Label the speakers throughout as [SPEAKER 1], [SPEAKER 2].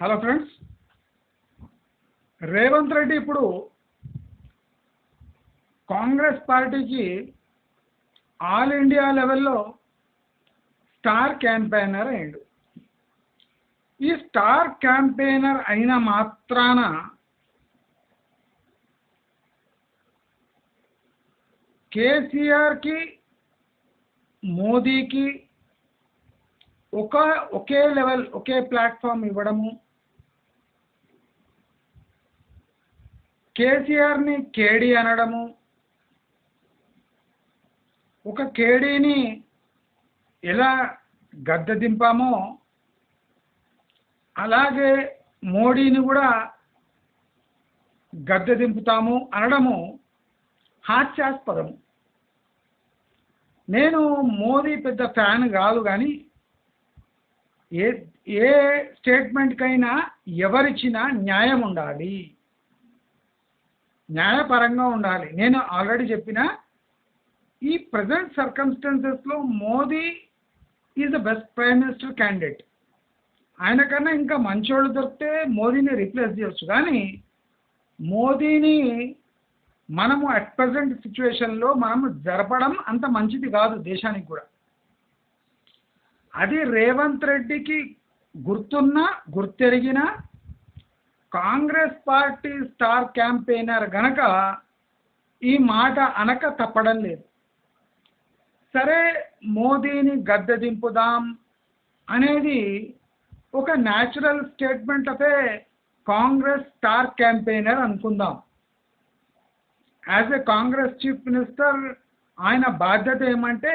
[SPEAKER 1] Hello friends Revanth Reddy ఇప్పుడు కాంగ్రెస్ పార్టీకి all India లెవెల్లో స్టార్ క్యాంపెయినర్ అయ్యాడు. ఈ స్టార్ క్యాంపెయినర్ అయిన మాత్రాన కేసీఆర్కి మోదీకి ఒక ఒకే లెవెల్ ఒకే ప్లాట్ఫామ్ ఇవ్వడము కేసీఆర్ని కేడి అనడము ఒక కేడీని ఎలా గద్దె దింపామో అలాగే మోడీని కూడా గద్దె దింపుతాము అనడము హాస్యాస్పదం నేను మోదీ పెద్ద ఫ్యాన్ కాదు కానీ ఏ ఏ స్టేట్మెంట్కైనా ఎవరిచ్చినా న్యాయం ఉండాలి. న్యాయపరంగా ఉండాలి. నేను ఆల్రెడీ చెప్పిన ఈ present సర్కమ్స్టాన్సెస్లో Modi is the best prime minister candidate ఆయన కన్నా ఇంకా మంచోళ్ళు దొరికితే మోదీని రీప్లేస్ చేయొచ్చు. కానీ మోదీని మనము అట్ ప్రజెంట్ సిచ్యువేషన్లో మనము జరపడం అంత మంచిది కాదు దేశానికి కూడా. అది రేవంత్ రెడ్డికి గుర్తున్న గుర్తెరిగిన కాంగ్రెస్ పార్టీ స్టార్ క్యాంపెయినర్ గనక ఈ మాట అనక తప్పడం లేదు. సరే మోదీని గద్దె దింపుదాం అనేది ఒక న్యాచురల్ స్టేట్మెంట్ అదే కాంగ్రెస్ స్టార్ క్యాంపెయినర్ అనుకుందాం. As a Congress chief minister ఆయన బాధ్యత ఏమంటే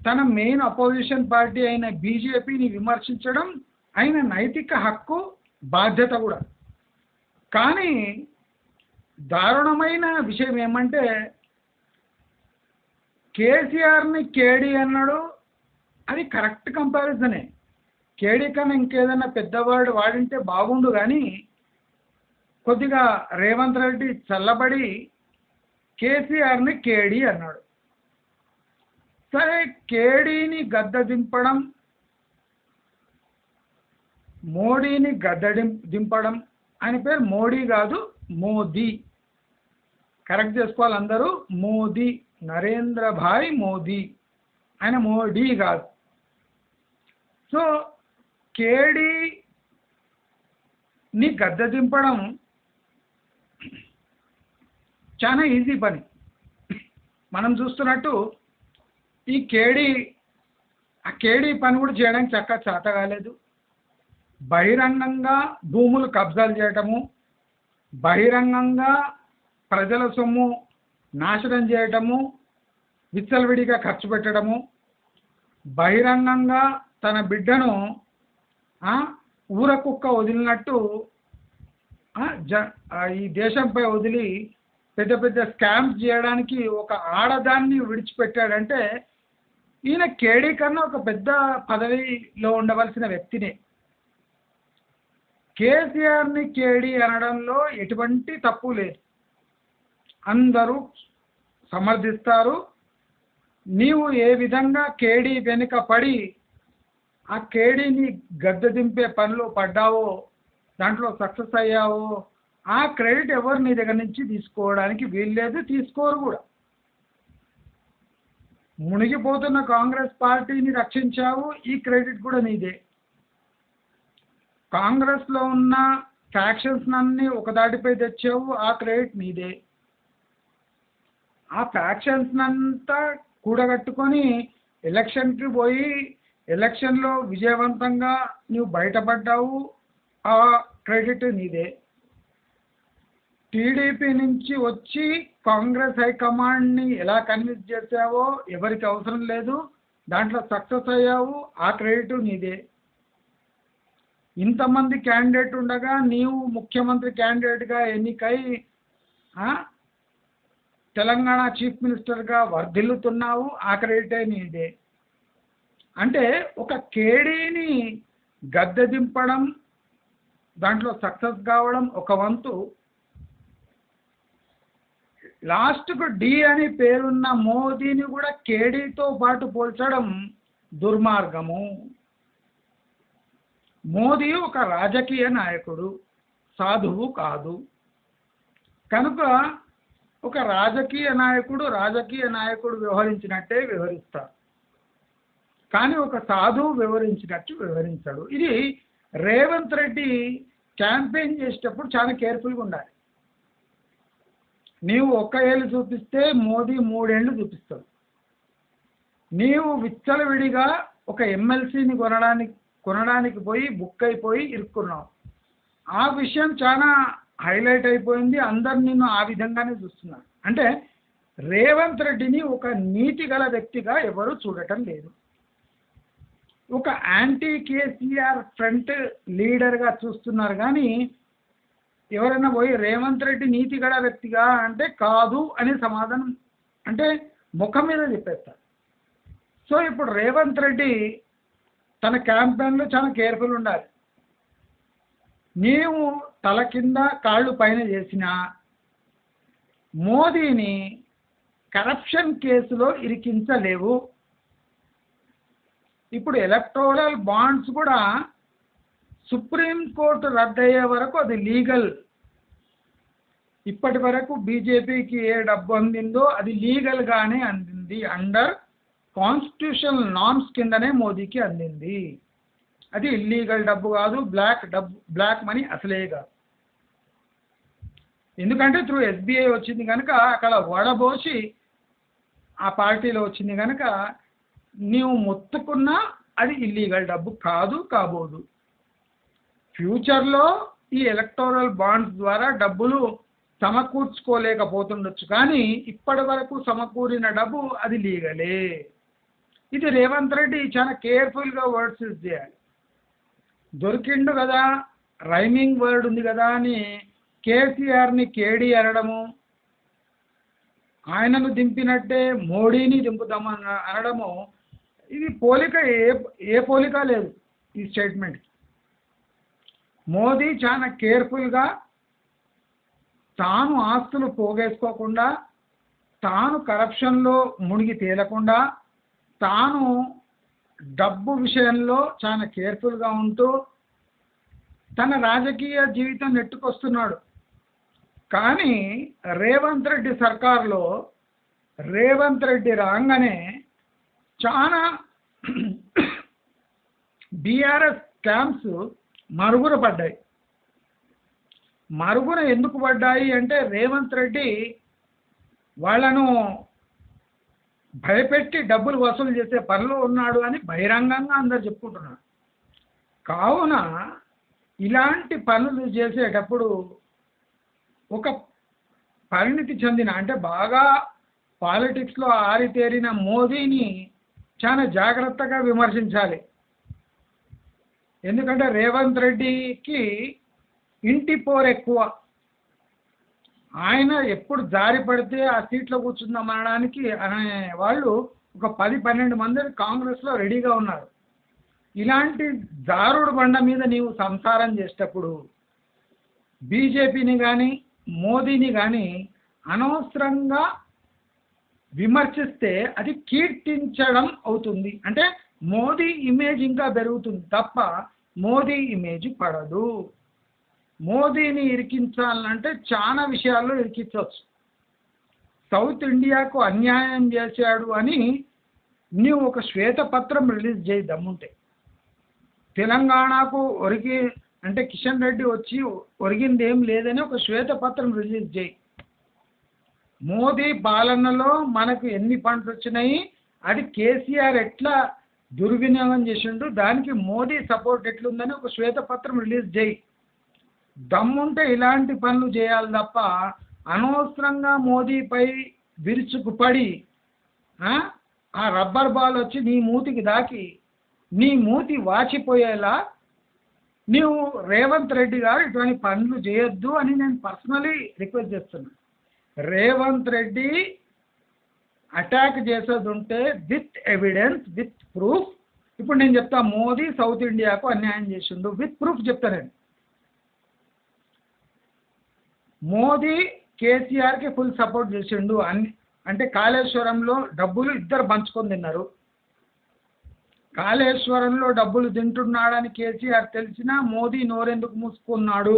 [SPEAKER 1] తన మెయిన్ అపోజిషన్ పార్టీ అయిన బీజేపీని విమర్శించడం ఆయన నైతిక హక్కు బాధ్యత కూడా. కానీ దారుణమైన విషయం ఏమంటే కేసీఆర్ని కేడీ అన్నాడు అది కరెక్ట్ కంపారిజనే. కేడీ కన్నా ఇంకేదైనా పెద్దవాడు వాడింటే బాగుండు కానీ కొద్దిగా రేవంత్ రెడ్డి చల్లబడి కేసీఆర్ని కేడీ అన్నాడు. సరే కేడీని గద్ద దింపడం మోడీని గద్దడి దింపడం ఆయన పేరు మోడీ కాదు మోదీ. కరెక్ట్ చేసుకోవాలి అందరూ మోదీ నరేంద్ర భాయ్ మోదీ. ఆయన మోడీ కాదు. సో కేడీని గద్ద దింపడం చాలా ఈజీ పని. మనం చూస్తున్నట్టు ఈ కేడీ ఆ కేడీ పని కూడా చేయడానికి చక్కగా చేత కాలేదు. బహిరంగంగా భూములు కబ్జాలు చేయటము బహిరంగంగా ప్రజల సొమ్ము నాశనం చేయటము విచ్చలవిడిగా ఖర్చు పెట్టడము బహిరంగంగా తన బిడ్డను ఊర కుక్క వదిలినట్టు జ ఈ దేశంపై వదిలి పెద్ద పెద్ద స్కామ్స్ చేయడానికి ఒక ఆడదాన్ని విడిచిపెట్టాడంటే ఈయన కేడీ కన్నా ఒక పెద్ద పదవిలో ఉండవలసిన వ్యక్తినే. కేసీఆర్ని కేడీ అనడంలో ఎటువంటి తప్పు లేదు. అందరూ సమర్థిస్తారు. నీవు ఏ విధంగా కేడీ వెనుక పడి ఆ కేడీని గద్దె దింపే పనిలో పడ్డావో దాంట్లో సక్సెస్ అయ్యావో ఆ క్రెడిట్ ఎవరు నీ దగ్గర నుంచి తీసుకోవడానికి వీల్లేదు తీసుకోరు కూడా. మునిగిపోతున్న కాంగ్రెస్ పార్టీని రక్షించావు ఈ క్రెడిట్ కూడా నీదే. కాంగ్రెస్లో ఉన్న ఫ్యాక్షన్స్ అన్ని ఒక దాటిపై తెచ్చావు ఆ క్రెడిట్ నీదే. ఆ ఫ్యాక్షన్స్ అంతా కూడగట్టుకొని ఎలక్షన్కి పోయి ఎలక్షన్లో విజయవంతంగా నువ్వు బయటపడ్డావు ఆ క్రెడిట్ నీదే. టీడీపీ నుంచి వచ్చి కాంగ్రెస్ హైకమాండ్ని ఎలా కన్విన్స్ చేసావో ఎవరికి అవసరం లేదు దాంట్లో సక్సెస్ అయ్యావు ఆ క్రెడిట్ నీదే. ఇంతమంది క్యాండిడేట్ ఉండగా నీవు ముఖ్యమంత్రి క్యాండిడేట్గా ఎన్నికై తెలంగాణ చీఫ్ మినిస్టర్గా వర్ధిల్లుతున్నావు ఆ క్రెడిటే నీదే అంటే ఒక కేడీని గద్దె దింపడం దాంట్లో సక్సెస్ కావడం ఒక వంతు. లాస్ట్కు డి అని పేరున్న మోదీని కూడా కేడీతో పాటు పోల్చడం దుర్మార్గము. మోదీ ఒక రాజకీయ నాయకుడు సాధువు కాదు. కనుక ఒక రాజకీయ నాయకుడు రాజకీయ నాయకుడు వ్యవహరించినట్టే వ్యవహరిస్తారు. కానీ ఒక సాధువు వివరించినట్టు వివరించాడు ఇది రేవంత్ రెడ్డి క్యాంపెయిన్ చేసేటప్పుడు చాలా కేర్ఫుల్గా ఉండాలి. నీవు ఒక్క ఏళ్ళు చూపిస్తే మోదీ మూడేళ్ళు చూపిస్తాడు. నీవు విచ్చలవిడిగా ఒక ఎమ్మెల్సీని కొనడానికి కొనడానికి పోయి బుక్ అయిపోయి ఇరుక్కున్నావు ఆ విషయం చాలా హైలైట్ అయిపోయింది. అందరు నిన్ను ఆ విధంగానే చూస్తున్నారు. అంటే రేవంత్ రెడ్డిని ఒక నీతి గల వ్యక్తిగా ఎవరు చూడటం లేదు. ఒక యాంటీ కేసీఆర్ ఫ్రంట్ లీడర్గా చూస్తున్నారు కానీ ఎవరైనా పోయి రేవంత్ రెడ్డి నీతి గల వ్యక్తిగా అంటే కాదు అనే సమాధానం అంటే ముఖం మీద చెప్పేస్తారు. సో ఇప్పుడు రేవంత్ రెడ్డి తన క్యాంపెయిన్లో చాలా కేర్ఫుల్ ఉండాలి. నీవు తల కింద కాళ్ళు పైన చేసిన మోదీని కరప్షన్ కేసులో ఇరికించలేవు. ఇప్పుడు ఎలక్టోరల్ బాండ్స్ కూడా సుప్రీంకోర్టు రద్దయ్యే వరకు అది లీగల్ ఇప్పటి వరకు బీజేపీకి ఏ డబ్బు అందిందో అది లీగల్గానే అందింది అండర్ కాన్స్టిట్యూషనల్ నామ్స్ కిందనే మోదీకి అందింది. అది ఇల్లీగల్ డబ్బు కాదు బ్లాక్ డబ్బు బ్లాక్ మనీ అసలే కాదు. ఎందుకంటే త్రూ ఎస్బీఐ వచ్చింది కనుక అక్కడ వడబోసి ఆ పార్టీలో వచ్చింది కనుక నీవు మొత్తుకున్నా అది ఇల్లీగల్ డబ్బు కాదు కాబోదు. ఫ్యూచర్లో ఈ ఎలక్టోరల్ బాండ్స్ ద్వారా డబ్బులు సమకూర్చుకోలేకపోతుండొచ్చు కానీ ఇప్పటి వరకు సమకూరిన డబ్బు అది లీగలే. ఇది రేవంత్ రెడ్డి చాలా కేర్ఫుల్గా వర్డ్స్ యూజ్ చేయాలి. దొరికిండు కదా రైమింగ్ వర్డ్ ఉంది కదా అని కేసీఆర్ని కేడి అనడము ఆయనను దింపినట్టే మోడీని దింపుదామన్న అనడము ఇది పోలిక ఏ ఏ పోలిక లేదు ఈ స్టేట్మెంట్ మోదీ చాలా కేర్ఫుల్గా తాను ఆస్తులు పోగేసుకోకుండా తాను కరప్షన్లో మునిగి తేలకుండా తాను డబ్బు విషయంలో చాలా కేర్ఫుల్గా ఉంటూ తన రాజకీయ జీవితం నెట్టుకొస్తున్నాడు. కానీ రేవంత్ రెడ్డి సర్కార్లో రేవంత్ రెడ్డి రాగానే చాలా బీఆర్ఎస్ క్యాంప్స్ మరుగున పడ్డాయి. మరుగున ఎందుకు పడ్డాయి అంటే రేవంత్ రెడ్డి వాళ్ళను భయపెట్టి డబ్బులు వసూలు చేసే పనిలో ఉన్నాడు అని బహిరంగంగా అందరు చెప్పుకుంటున్నారు. కావున ఇలాంటి పనులు చేసేటప్పుడు ఒక పరిణితి చెందిన అంటే బాగా పాలిటిక్స్లో ఆరితేరిన మోదీని చాలా జాగ్రత్తగా విమర్శించాలి. ఎందుకంటే రేవంత్ రెడ్డికి ఇంటి పోరు ఎక్కువ ఆయన ఎప్పుడు జారి పడితే ఆ సీట్లో కూర్చుందాం అనడానికి అనే వాళ్ళు ఒక పది పన్నెండు మంది కాంగ్రెస్లో రెడీగా ఉన్నారు. ఇలాంటి దారుడు బండ మీద నీవు సంసారం చేసేటప్పుడు బీజేపీని కానీ మోదీని కానీ అనవసరంగా విమర్శిస్తే అది కీర్తించడం అవుతుంది. అంటే మోదీ ఇమేజ్ ఇంకా పెరుగుతుంది తప్ప మోదీ ఇమేజ్ పడదు. మోదీని ఇరికించాలంటే చాలా విషయాల్లో ఇరికించవచ్చు. సౌత్ ఇండియాకు అన్యాయం చేశాడు అని నీవు ఒక శ్వేతపత్రం రిలీజ్ చేయి దమ్ముంటే. తెలంగాణకు ఒరిగి అంటే కిషన్ రెడ్డి వచ్చి ఒరిగింది ఏం లేదని ఒక శ్వేతపత్రం రిలీజ్ చేయి. మోదీ పాలనలో మనకు ఎన్ని ఫండ్స్ వచ్చినాయి అది కేసీఆర్ ఎట్లా దుర్వినియోగం చేసిండు దానికి మోదీ సపోర్ట్ ఎట్లుందని ఒక శ్వేతపత్రం రిలీజ్ చేయి. దమ్ముంటే ఇలాంటి పనులు చేయాలి తప్ప అనవసరంగా మోదీపై విరుచుకుపడి ఆ ఆ రబ్బర్ బాల్ వచ్చి నీ మూతికి దాకి నీ మూతి వాచిపోయేలా నీవు రేవంత్ రెడ్డి గారు ఇటువంటి పనులు చేయొద్దు అని నేను పర్సనలీ రిక్వెస్ట్ చేస్తున్నా రేవంత్ రెడ్డి అటాక్ చేసేది ఉంటే విత్ ఎవిడెన్స్ విత్ ప్రూఫ్. ఇప్పుడు నేను చెప్తా మోదీ సౌత్ ఇండియాకు అన్యాయం చేసిండు విత్ ప్రూఫ్ చెప్తా నేను. మోదీ కేసీఆర్కి ఫుల్ సపోర్ట్ చేసిండు. అన్ని అంటే కాళేశ్వరంలో డబ్బులు ఇద్దరు పంచుకొని తిన్నారు. కాళేశ్వరంలో డబ్బులు తింటున్నాడని కేసీఆర్ తెలిసినా మోదీ నోరెందుకు మూసుకున్నాడు?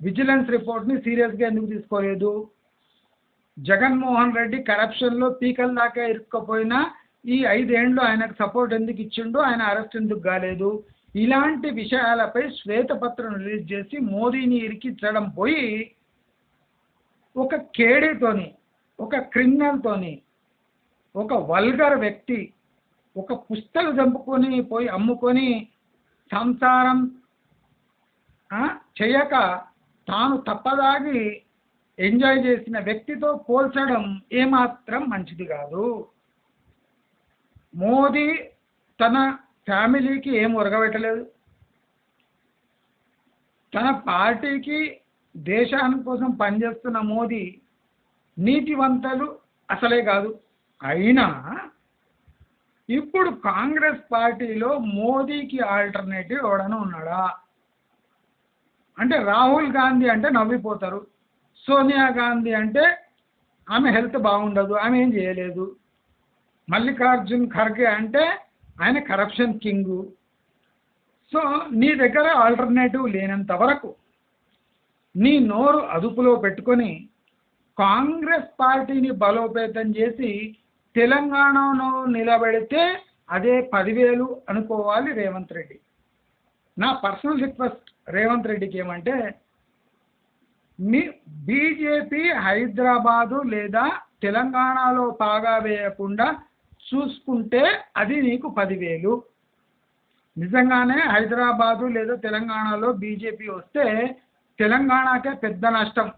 [SPEAKER 1] విజిలెన్స్ రిపోర్ట్ని సీరియస్గా ఎందుకు తీసుకోలేదు? జగన్మోహన్ రెడ్డి కరప్షన్లో పీకల దాకా ఇరుక్కపోయినా ఈ ఐదేండ్లు ఆయనకు సపోర్ట్ ఎందుకు ఇచ్చిండో ఆయన అరెస్ట్ ఎందుకు కాలేదు? ఇలాంటి విషయాలపై శ్వేతపత్రం రిలీజ్ చేసి మోదీని ఇరికించడం పోయి ఒక కేడీతోని ఒక క్రిమినల్తోని ఒక వల్గర్ వ్యక్తి ఒక పుస్తలు చంపుకొని పోయి అమ్ముకొని సంసారం చేయక తాను తప్పదాగి ఎంజాయ్ చేసిన వ్యక్తితో పోల్చడం ఏమాత్రం మంచిది కాదు. మోదీ తన ఫ్యామిలీకి ఏం ఉరగబెట్టలేదు. తన పార్టీకి దేశాని కోసం పనిచేస్తున్న మోదీ నీతివంతులు అసలే కాదు. అయినా ఇప్పుడు కాంగ్రెస్ పార్టీలో మోదీకి ఆల్టర్నేటివ్ ఎవడైనా ఉన్నాడా? అంటే రాహుల్ గాంధీ అంటే నవ్విపోతారు. సోనియా గాంధీ అంటే ఆమె హెల్త్ బాగుండదు ఆమె ఏం చేయలేదు. మల్లికార్జున్ ఖర్గే అంటే ఆయన కరప్షన్ కింగు. సో నీ దగ్గర ఆల్టర్నేటివ్ లేనంత వరకు నీ నోరు అదుపులో పెట్టుకొని కాంగ్రెస్ పార్టీని బలోపేతం చేసి తెలంగాణలో నిలబెడితే అదే పదివేలు అనుకోవాలి రేవంత్ రెడ్డి. నా పర్సనల్ రిక్వెస్ట్ రేవంత్ రెడ్డికి ఏమంటే మీ బీజేపీ హైదరాబాదు లేదా తెలంగాణలో పాగా వేయకుండా చూసుకుంటే అది నీకు పదివేలు. నిజంగానే హైదరాబాదు లేదా తెలంగాణలో బీజేపీ వస్తే తెలంగాణకే పెద్ద నష్టం.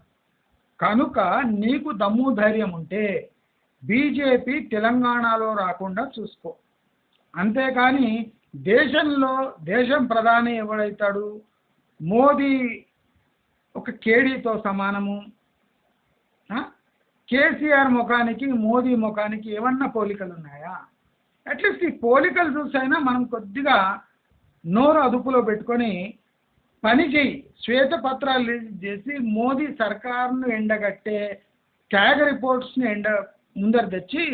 [SPEAKER 1] కనుక నీకు దమ్ము ధైర్యం ఉంటే బీజేపీ తెలంగాణలో రాకుండా చూసుకో. అంతేకాని దేశంలో దేశం ప్రధాని ఎవడైతాడు? మోదీ ఒక కేడీతో సమానము. కేసీఆర్ ముఖానికి మోదీ ముఖానికి ఏమన్నా పోలికలు ఉన్నాయా అట్లీస్ట్ ఈ పోలికలు చూసైనా మనం కొద్దిగా నోరు అదుపులో పెట్టుకొని పని చేయి శ్వేతపత్రాలు రిలీజ్ చేసి మోదీ సర్కార్ను ఎండగట్టే ట్యాగ్ రిపోర్ట్స్ని ఎండ ముందర తెచ్చి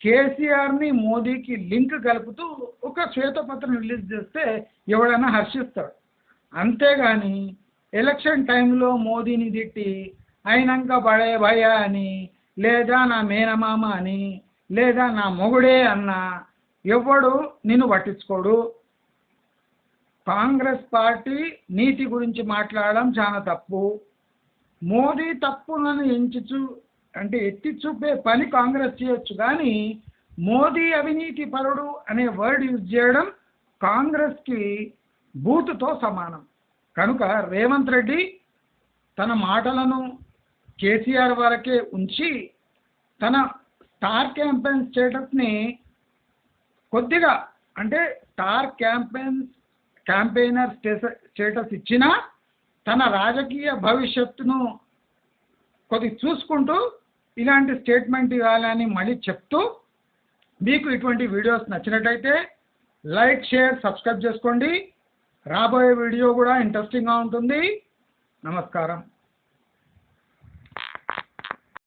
[SPEAKER 1] కేసీఆర్ని మోదీకి లింక్ కలుపుతూ ఒక శ్వేతపత్రం రిలీజ్ చేస్తే ఎవడైనా హర్షిస్తాడు. అంతేగాని ఎలక్షన్ టైంలో మోదీని తిట్టి అయినాక బడే భయ అని లేదా నా మేనమామ అని లేదా నా మొగుడే అన్న ఎవడు నిన్ను పట్టించుకోడు? కాంగ్రెస్ పార్టీ నీతి గురించి మాట్లాడడం చాలా తప్పు. మోదీ తప్పులను ఎంచుచు అంటే ఎత్తి చూపే పని కాంగ్రెస్ చేయొచ్చు కానీ మోదీ అవినీతి పరుడు అనే వర్డ్ యూజ్ చేయడం కాంగ్రెస్కి బూతుతో సమానం. కనుక రేవంత్ రెడ్డి తన మాటలను కేసీఆర్ వరకే ఉంచి తన స్టార్ క్యాంపెయిన్ స్టేటస్ని కొద్దిగా అంటే star campaign campaigner status status ఇచ్చినా తన రాజకీయ భవిష్యత్తును కొద్దిగా చూసుకుంటూ ఇలాంటి స్టేట్మెంట్ ఇవ్వాలని మళ్ళీ చెప్తూ మీకు ఇటువంటి వీడియోస్ నచ్చినట్టయితే లైక్ షేర్ సబ్స్క్రైబ్ చేసుకోండి. రాబోయే వీడియో కూడా ఇంట్రెస్టింగ్గా ఉంటుంది. నమస్కారం.